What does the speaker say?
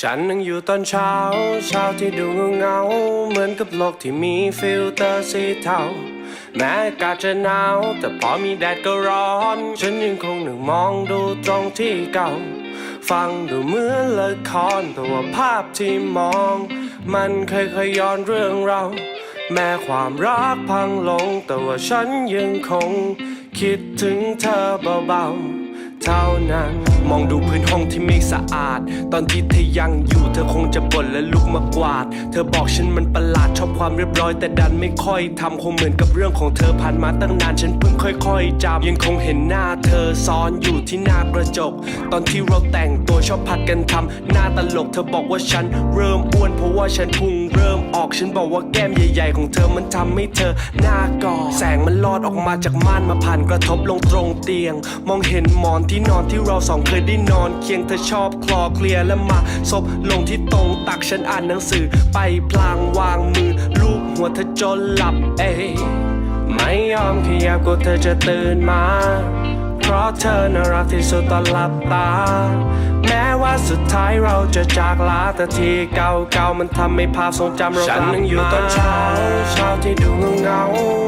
ฉันนั่งอยู่ตอนเช้า เช้าที่ดูเงา เหมือนกับโลกที่มีฟิลเตอร์สีเทา แม้อากาศจะหนาว แต่พอมีแดดก็ร้อน ฉันยังคงนั่งมองดูตรงที่เก่า ฟังดูเหมือนละครแต่ว่าภาพที่มอง มันเคยเคยๆย้อนเรื่องเรา แม้ความรักพังลง แต่ว่าฉันยังคง คิดถึงเธอเบาๆ เท่านั้น มองดูพื้นห้องที่ไม่สะอาด ตอนที่เธอยังอยู่เธอคงจะบ่นและลุกมากวาด เธอบอกฉันมันประหลาดชอบความเรียบร้อยแต่ดันไม่ค่อยทำคงเหมือนกับเรื่องของเธอผ่านมาตั้งนานฉันเพิ่งค่อย ๆจำยังคงเห็นหน้าเธอซ้อนอยู่ที่หน้ากระจก ตอนที่เราแต่งตัวชอบผัดกันทำหน้าตลกเธอบอกว่าฉันเริ่มอ้วนเพราะว่าฉันพุงเริ่มออกฉันบอกว่าแก้มใหญ่ๆ ของเธอมันทำให้เธอหน้ากอดแสงมันลอดออกมาจากม่านมาผ่านกระทบลงตรงเตียง มองเห็นหมอนที่ที่นอนที่เราสองเคยได้นอนเคียงเธอชอบคลอเคลียและมาซบลงที่ตรงตักฉันอ่านหนังสือ ไปพลางวางมือลูบหัวเธอจนหลับเอยไม่ยอมขยับกลัวเธอจะตื่นมา เพราะเธอน่ารักที่สุดตอนหลับตา แม้ว่าสุดท้ายเราจะจากลาแต่ทีเก่าๆมันทำให้ภาพทรงจำเราฉันนั่งอยู่ตอนเช้าเช้าที่ดูเงาๆ